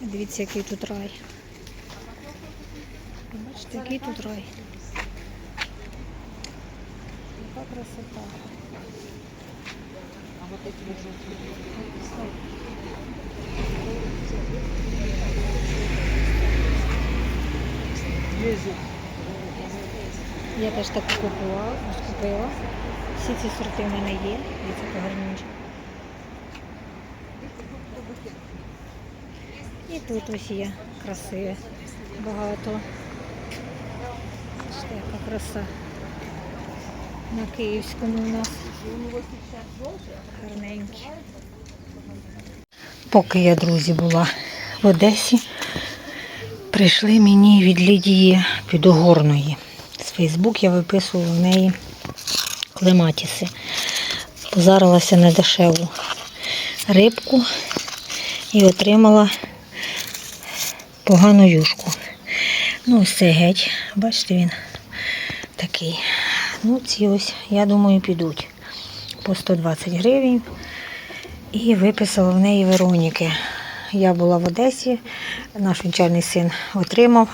Дивіться, який тут рай. Бачите, який тут рай. Яка красота. Я теж так купувала, купила. Всі ці сорти в мене є. Дивіться, яка І тут ось є красиве. Багато. Бачите, яка краса. На Київському у нас. Гарненькі. Поки я, друзі, була в Одесі, прийшли мені від Лідії Підогорної. З Фейсбук я виписувала в неї клематіси. Позарилася на дешеву рибку і отримала погану юшку. Ну, ось геть. Бачите, він такий. Ну, ці ось, я думаю, підуть по 120 гривень. І виписала в неї Вероніки. Я була в Одесі, наш вінчальний син отримав,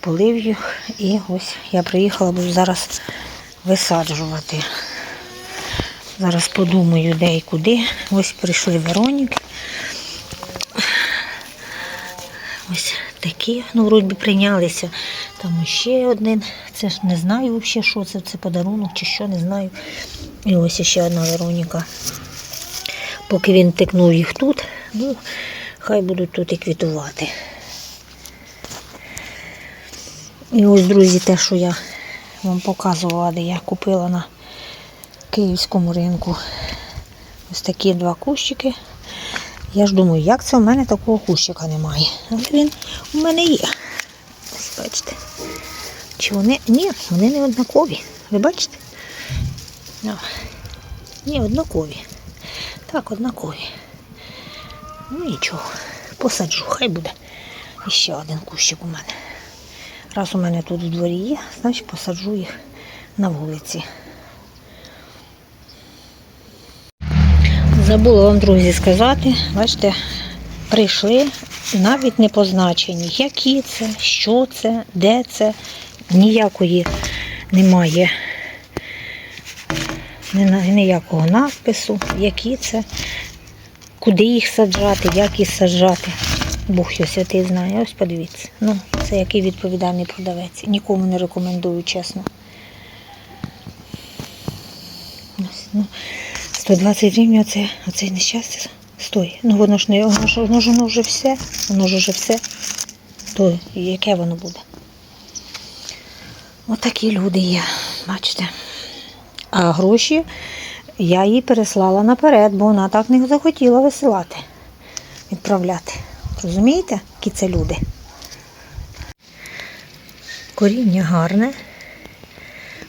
полив їх. І ось я приїхала, буду зараз висаджувати. Зараз подумаю, де і куди. Ось прийшли Вероніки. Ось такі, ну, вроді прийнялися. Там ще один. Це ж не знаю взагалі, що це, це подарунок чи що, не знаю. І ось ще одна Вероніка. Поки він тикнув їх тут, ну, хай будуть тут і квітувати. І ось, друзі, те, що я вам показувала, де я купила на київському ринку. Ось такі два кущики. Я ж думаю, як це у мене такого кущика немає. Але він у мене є. Ось бачите. Чи вони. Ні, вони не однакові. Ви бачите? О, Ні, однакові. Так, однакові. Ну нічого. Посаджу, хай буде. І ще один кущик у мене. Раз у мене тут в дворі є, значить посаджу їх на вулиці. Забула вам, друзі, сказати, бачите, прийшли навіть не позначені, які це, що це, де це, ніякої немає ніякого надпису, які це, куди їх саджати, як їх саджати. Бог його святий знає. Ось подивіться. Ну, це який відповідальний продавець. Нікому не рекомендую, чесно. Ось, ну, 120 гривень оце, оце нещастя. Стой. Ну воно ж не воно ж воно ж воно вже все. Воно ж вже все. То яке воно буде? Отакі люди є, бачите. А гроші я їй переслала наперед, бо вона так не захотіла висилати, відправляти. Розумієте, які це люди? Коріння гарне.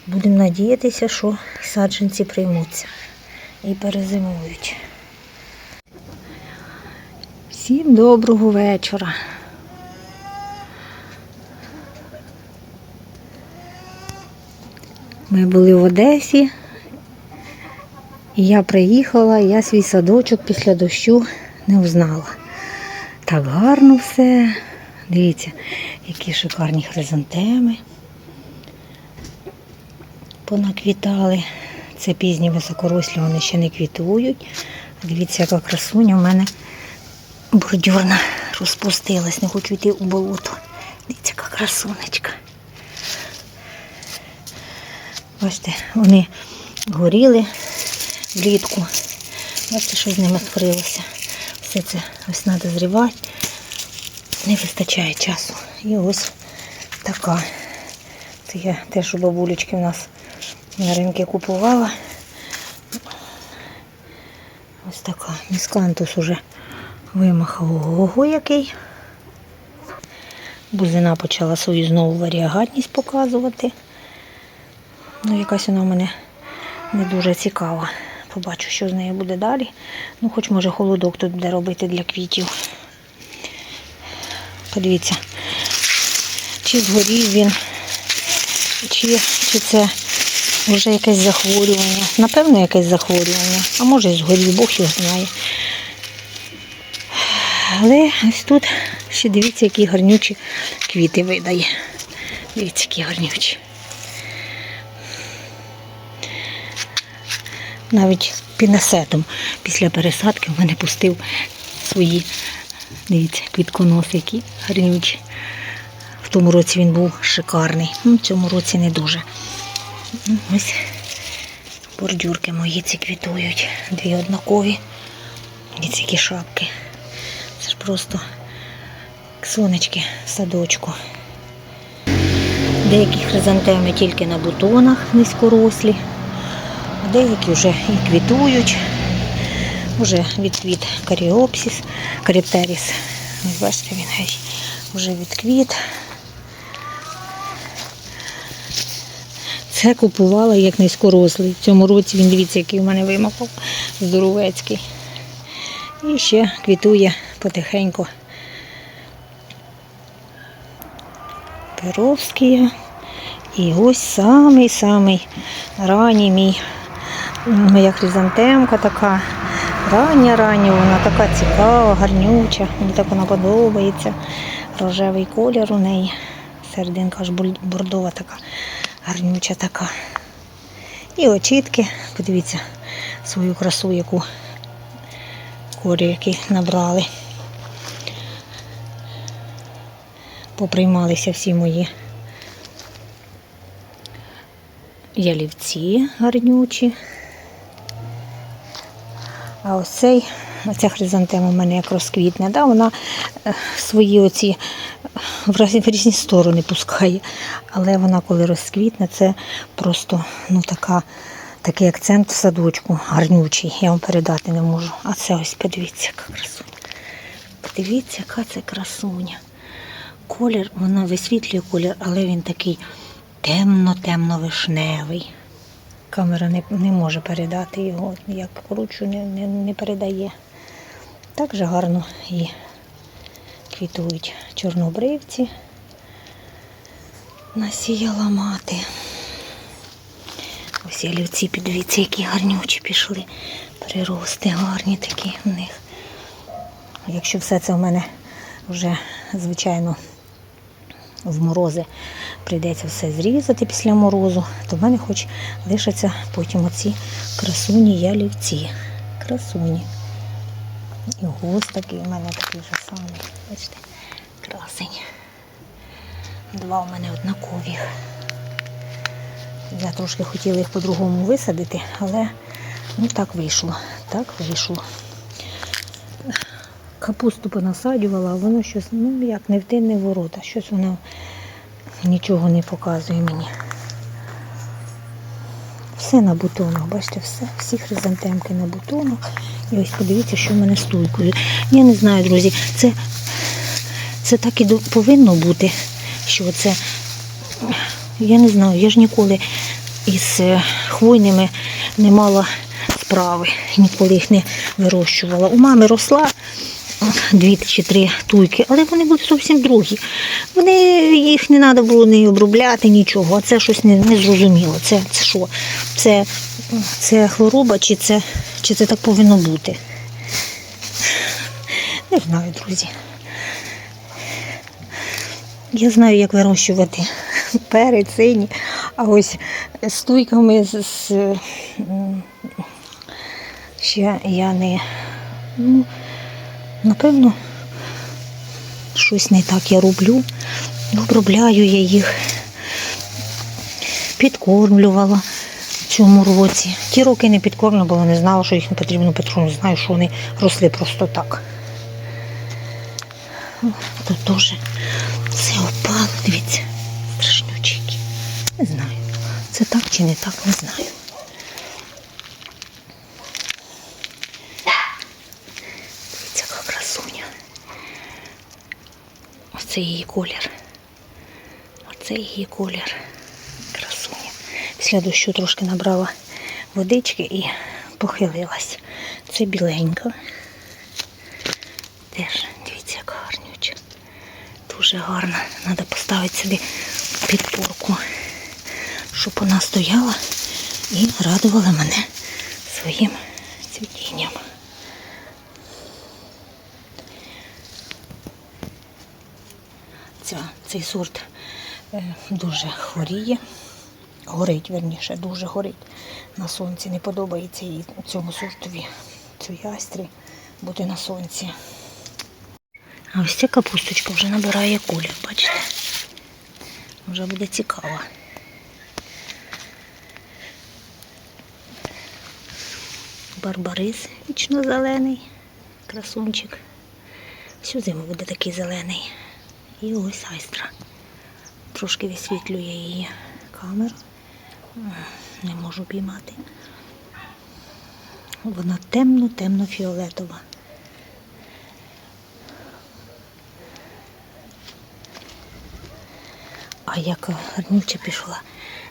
Будемо надіятися, що саджанці приймуться і перезимують. Всім доброго вечора. Ми були в Одесі, і я приїхала, я свій садочок після дощу не взнала. Так гарно все. Дивіться, які шикарні хризантеми понаквітали. Це пізні високорослі, вони ще не квітують. Дивіться, яка красуня у мене бордюрна розпустилась, не хочу йти у болото. Дивіться, яка красунечка. Бачите, вони горіли влітку. Бачите, що з ними творилося. Все це ось треба зривати. Не вистачає часу. І ось така. Це я теж у бабулечки в нас на ринку купувала. Ось така. Міскантус уже вимахав ого який. Бузина почала свою знову варіагатність показувати. Ну, якась вона в мене не дуже цікава. Побачу, що з нею буде далі. Ну, хоч може холодок тут буде робити для квітів. Подивіться, чи згорів він, чи, чи це вже якесь захворювання. Напевно, якесь захворювання. А може і згорів, Бог його знає. Але ось тут ще дивіться, які гарнючі квіти видає. Дивіться, які гарнючі. Навіть пінесетом після пересадки в мене пустив свої, дивіться, квітконос, які гарнючі. В тому році він був шикарний. Ну, В цьому році не дуже. Ну, Ось бордюрки мої ці квітують. Дві однакові. І ці шапки. Це ж просто сонечки в садочку. Деякі хризантеми тільки на бутонах низькорослі, деякі вже і квітують. Уже відквіт каріопсис, каріптеріс. Ось бачите, він вже відквіт. Це купувала як низькорослий. В цьому році він дивіться, який у мене вимахав, здоровецький. І ще квітує потихеньку. Перовський. І ось самий-самий ранній мій. Моя хризантемка така рання рання, вона така цікава, гарнюча. Мені так вона подобається. Рожевий колір у неї. Серединка аж бордова така, гарнюча така. І очітки, подивіться свою красу, яку колір, який набрали. Поприймалися всі мої ялівці гарнючі. А ось цей, оця хризантема у мене як розквітне, да, вона е, свої оці е, в в різні сторони пускає. Але вона, коли розквітне, це просто ну, така, такий акцент в садочку гарнючий. Я вам передати не можу. А це ось подивіться, яка красуня. Подивіться, яка це красуня. Колір, вона висвітлює колір, але він такий темно-темно-вишневий. Камера не, не може передати його, як кручу, не, не, не передає. Так же гарно і квітують чорнобривці. Насіяла мати. Ось ялівці, підивіться, які гарнючі пішли. Прирости гарні такі в них. Якщо все це в мене вже, звичайно, в морози прийдеться все зрізати після морозу, то в мене хоч лишаться потім оці красуні ялівці. Красуні. І густ такий у мене такий же самий. Бачите, красень. Два у мене однакові. Я трошки хотіла їх по-другому висадити, але ну так вийшло. Так вийшло. Капусту понасаджувала, а воно щось, ну як не в тин, не в ворота. Щось воно нічого не показує мені. Все на бутонах, бачите, все, всі хризантемки на бутонах. І ось подивіться, що в мене з. Я не знаю, друзі, це, це так і повинно бути, що це, я не знаю, я ж ніколи із е, хвойними не мала справи, ніколи їх не вирощувала. У мами росла дві чи три туйки, але вони були зовсім другі. Вони їх не треба було не обробляти, нічого. А це щось не, не зрозуміло. Це, це що? Це, це хвороба, чи це, чи це так повинно бути? Не знаю, друзі. Я знаю, як вирощувати перець, сині, а ось з туйками з, ще я не. Ну, Напевно, щось не так я роблю. Обробляю я їх, підкормлювала в цьому році. Ті роки не підкормлювала, не знала, що їх не потрібно підкормлювати. Знаю, що вони росли просто так. Тут теж все опало, дивіться, страшнючики. Не знаю. Це так чи не так, не знаю. Дивіться, яка красуня. Оце її колір. Оце її колір. Красуня. Після дощу трошки набрала водички і похилилась. Це біленька. Теж, дивіться, яка гарнюча. Дуже гарна. Треба поставити сюди підпорку, щоб вона стояла і радувала мене своїм цвітінням. Ця, цей сорт е, дуже хворіє. Горить, верніше, дуже горить на сонці. Не подобається їй цьому сортові, цій айстрі бути на сонці. А ось ця капусточка вже набирає колір, бачите? Вже буде цікаво. Барбарис вічно зелений, красунчик. Всю зиму буде такий зелений. І ось айстра. Трошки висвітлює її камеру. Не можу піймати. Вона темно-темно-фіолетова. А яка гарнюча пішла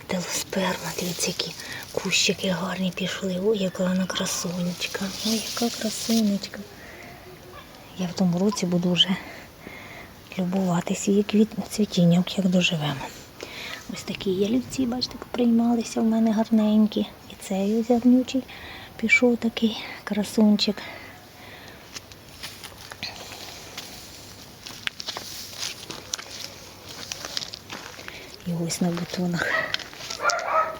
телосперма, дивіться, які кущики гарні пішли. Ой, яка вона красунечка. Ой, яка красунечка. Я в тому році буду вже любуватися її квіт... цвітінням, як доживемо. Ось такі ялівці, бачите, поприймалися в мене гарненькі. І цей ось гарнючий пішов такий красунчик. І ось на бутонах.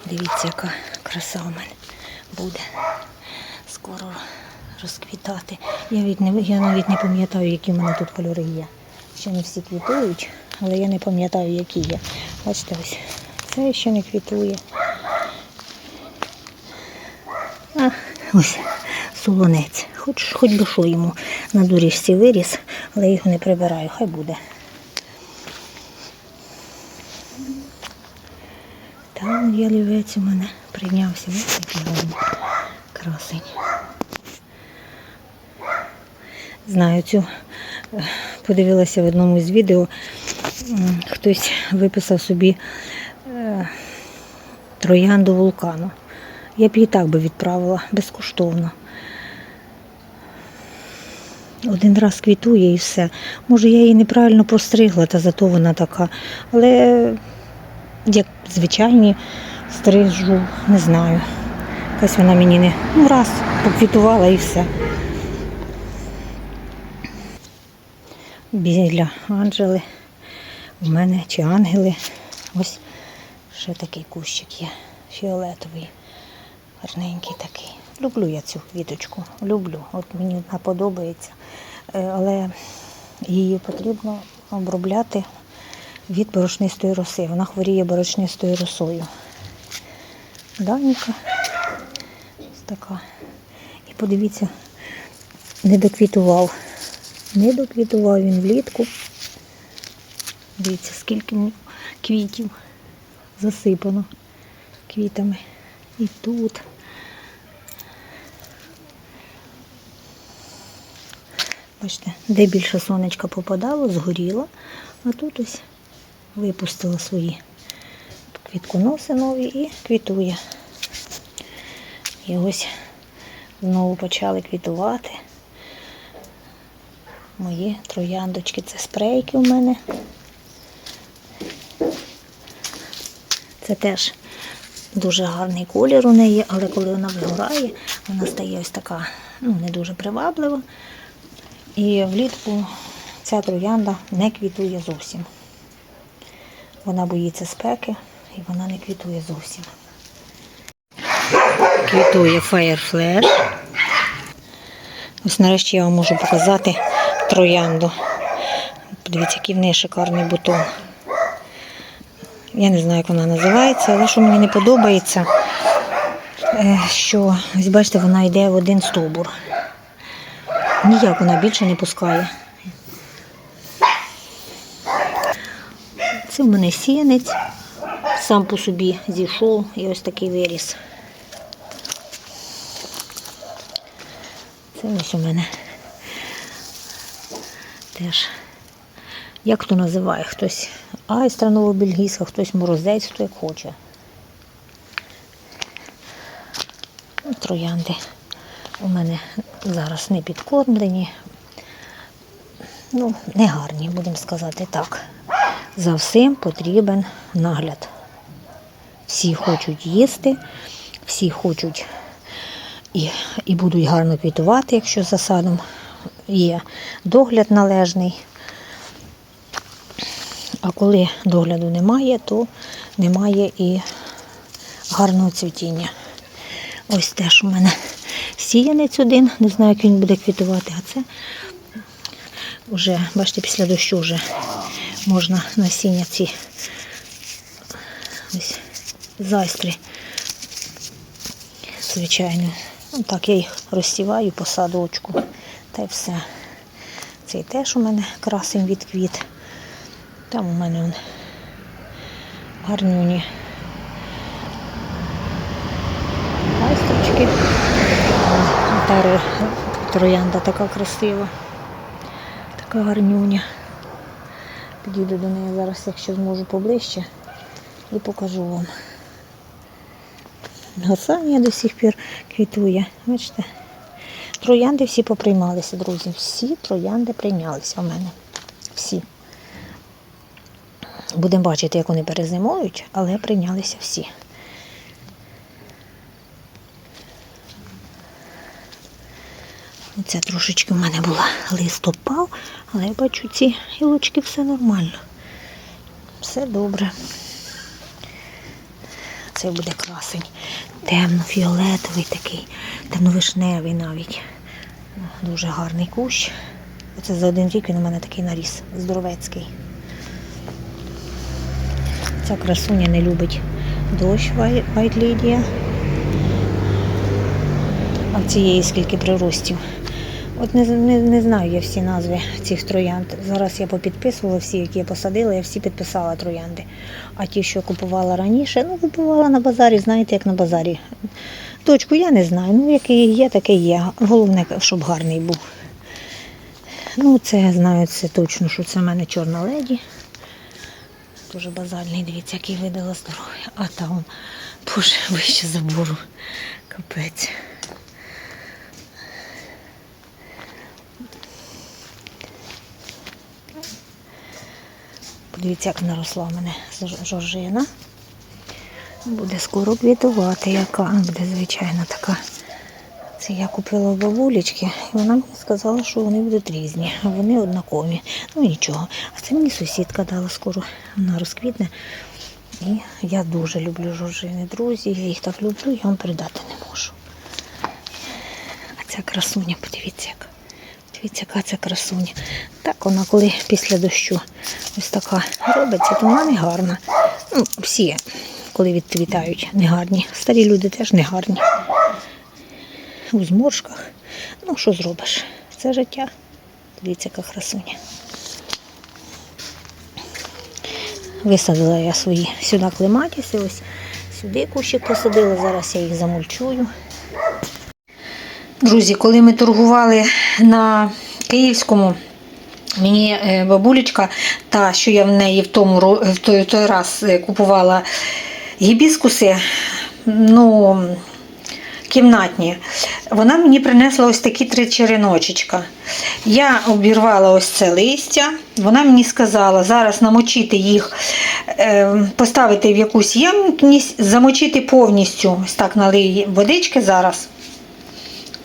Дивіться, яка краса у мене буде скоро розквітати. Я, від я навіть не пам'ятаю, які в мене тут кольори є. Ще не всі квітують, але я не пам'ятаю, які є. Бачите, ось це ще не квітує. А, ось солонець. Хоч, хоч би що йому на доріжці виріс, але я його не прибираю, хай буде. Там ялівець у мене прийнявся. Який гарний красень. Знаю цю, е, подивилася в одному з відео, хтось виписав собі е, троянду вулкану. Я б її так би відправила безкоштовно. Один раз квітує і все. Може, я її неправильно постригла, та зато вона така. Але як звичайні стрижу, не знаю. Якась вона мені не ну, раз поквітувала і все. Біля Анджели в мене чи ангели. Ось ще такий кущик є. Фіолетовий, гарненький такий. Люблю я цю квіточку. Люблю. От мені вона подобається. Е, Але її потрібно обробляти від борошнистої роси. Вона хворіє борошнистою росою. Даніка. Ось така. І подивіться, не доквітував. Не доквітував він влітку. Дивіться, скільки квітів засипано квітами. І тут. Бачите, де більше сонечка попадало, згоріло, а тут ось випустила свої квітконоси нові і квітує. І ось знову почали квітувати. Мої трояндочки. Це спрейки у мене. Це теж дуже гарний колір у неї, але коли вона вигорає, вона стає ось така ну, не дуже приваблива. І влітку ця троянда не квітує зовсім. Вона боїться спеки і вона не квітує зовсім. Квітує Fire Flash. Ось нарешті я вам можу показати троянду. Подивіться, який в неї шикарний бутон. Я не знаю, як вона називається, але що мені не подобається, е, що ось бачите, вона йде в один стовбур. Ніяк вона більше не пускає. Це в мене сіянець, сам по собі зійшов і ось такий виріс. Це ось у мене теж, як хто називає, хтось айстра новобельгійська, хтось морозець, хто як хоче. Ну, Троянди у мене зараз не підкормлені. Ну, не гарні, будемо сказати так. За всім потрібен нагляд. Всі хочуть їсти, всі хочуть і, і будуть гарно квітувати, якщо за садом є догляд належний. А коли догляду немає, то немає і гарного цвітіння. Ось теж у мене сіянець один, не знаю, як він буде квітувати, а це вже, бачите, після дощу вже можна насіння ці ось зайстри. Звичайно. Ну, так я їх розсіваю по садочку. Та й все. Цей теж у мене красень від квіт. Там у мене он гарнюні ласточки. Та троянда така красива, така гарнюня. Підійду до неї зараз, якщо зможу поближче, і покажу вам. Гасанія до сих пір квітує. Бачите? Троянди всі поприймалися, друзі. Всі троянди прийнялися в мене. Всі. Будемо бачити, як вони перезимують, але прийнялися всі. Оце трошечки в мене була лист опав, але я бачу ці гілочки все нормально. Все добре. Це буде красень. Темно-фіолетовий такий, темно-вишневий навіть. Дуже гарний кущ. Оце за один рік він у мене такий наріс, здоровецький. Ця красуня не любить дощ Lydia. А в цієї скільки приростів. От не, не, не знаю я всі назви цих троянд. Зараз я попідписувала всі, які я посадила, я всі підписала троянди. А ті, що купувала раніше, ну купувала на базарі, знаєте, як на базарі. Точку я не знаю. Ну, який є, такий є. Головне, щоб гарний був. Ну, це я знаю, це точно, що це в мене чорна леді. Дуже базальний, дивіться, який видала здоров'я. А там, боже, вище забору. Капець. Подивіться, як наросла в мене жоржина. Буде скоро квітувати, яка буде звичайно така. Це я купила бабулечки, і вона мені сказала, що вони будуть різні, а вони однакові. Ну нічого. А це мені сусідка дала скоро, вона розквітне. І я дуже люблю жоржини, друзі. Я їх так люблю, я вам передати не можу. А ця красуня, подивіться, яка. Дивіться, яка це красуня. Так вона, коли після дощу ось така робиться, то вона не гарна. Ну, всі, коли відквітають, не гарні. Старі люди теж не гарні. У зморшках. Ну, що зробиш? Це життя. Дивіться, яка красуня. Висадила я свої сюди клематіси, ось сюди кущик посадила, зараз я їх замульчую. Друзі, коли ми торгували на Київському, мені е, бабулечка, та, що я в неї в тому в той, той раз е, купувала гібіскуси, ну, кімнатні, вона мені принесла ось такі три череночечка. Я обірвала ось це листя. Вона мені сказала зараз намочити їх, е, поставити в якусь ємність, замочити повністю. Ось так налий водички зараз.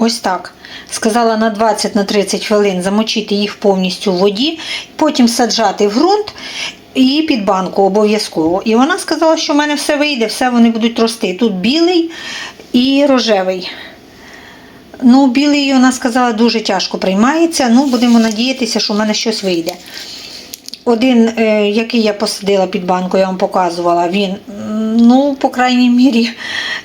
Ось так. Сказала на 20-30 хвилин замочити їх повністю в воді, потім саджати в ґрунт і під банку обов'язково. І вона сказала, що в мене все вийде, все вони будуть рости. Тут білий і рожевий. Ну, білий, вона сказала, дуже тяжко приймається. Ну, будемо надіятися, що в мене щось вийде. Один, е, який я посадила під банку, я вам показувала, він, ну, по крайній мірі,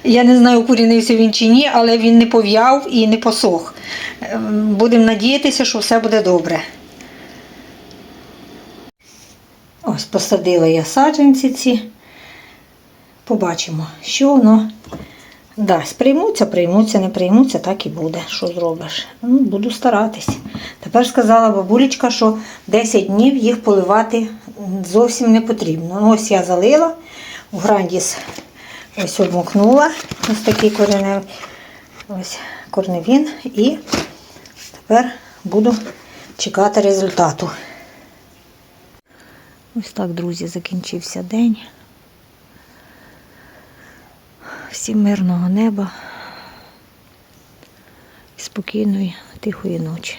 я не знаю, укорінився він чи ні, але він не пов'яв і не посох. Ем, Будемо надіятися, що все буде добре. Ось посадила я саджанці ці. Побачимо, що воно дасть. Приймуться, приймуться, не приймуться, так і буде. Що зробиш? Ну, буду старатись. Тепер сказала бабулечка, що 10 днів їх поливати зовсім не потрібно. Ну, ось я залила, в грандіс ось обмокнула. Ось такий кореневий ось корневін. І тепер буду чекати результату. Ось так, друзі, закінчився день. Всім мирного неба і спокійної, тихої ночі.